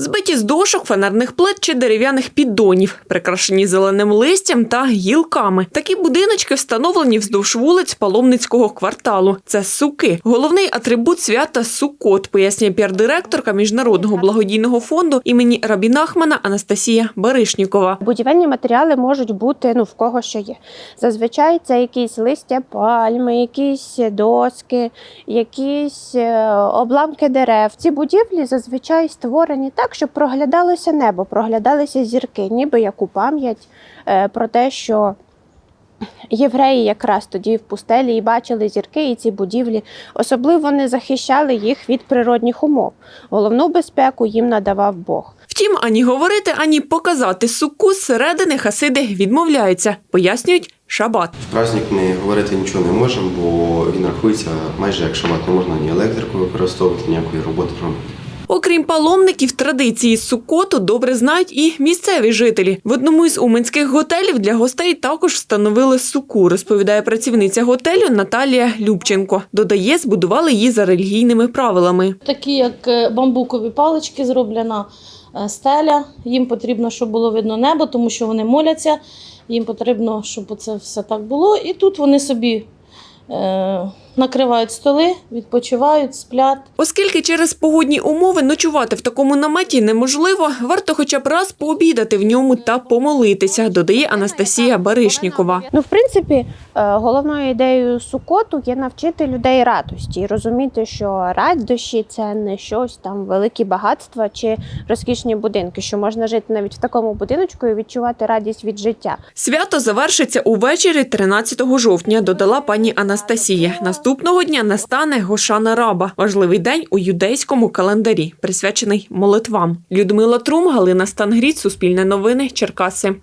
Збиті з дошок, фанерних плит чи дерев'яних піддонів, прикрашені зеленим листям та гілками. Такі будиночки встановлені вздовж вулиць паломницького кварталу. Це суки. Головний атрибут свята сукот, пояснює піар-директорка міжнародного благодійного фонду імені Рабінахмана Анастасія Баришнікова. Будівельні матеріали можуть бути ну в кого що є. Зазвичай це якісь листя пальми, якісь доски, якісь е, обламки дерев. Ці будівлі зазвичай створені так, щоб проглядалося небо, проглядалися зірки, ніби як у пам'ять е, про те, що. Євреї якраз тоді в пустелі і бачили зірки і ці будівлі. Особливо не захищали їх від природних умов. Головну безпеку їм надавав Бог. Втім, ані говорити, ані показати суку зсередини хасиди відмовляються, пояснюють шабат. Праздник ми говорити нічого не можемо, бо він рахується майже як шабат. Не можна ні електрику використовувати, ніякої роботи робити. Окрім паломників, традиції сукоту добре знають і місцеві жителі. В одному із уменських готелів для гостей також встановили суку, розповідає працівниця готелю Наталія Любченко. Додає, збудували її за релігійними правилами. Такі як е, бамбукові палички, зроблена е, стеля. Їм потрібно, щоб було видно небо, тому що вони моляться. Їм потрібно, щоб це все так було. І тут вони собі е, накривають столи, відпочивають, сплять. Оскільки через погодні умови ночувати в такому наметі неможливо, варто хоча б раз пообідати в ньому та помолитися, додає Анастасія Баришнікова. Ну, в принципі, е, головною ідеєю сукоту є навчити людей радості і розуміти, що радощі це не щось там великі багатства чи розкішні будинки, що можна жити навіть в такому будиночку і відчувати радість від життя. Свято завершиться увечері 13 жовтня, додала пані Анастасія. Наступного дня настане Гошана Раба, важливий день у юдейському календарі, присвячений молитвам. Людмила Трум, Галина Стангріт, Суспільне новини, Черкаси.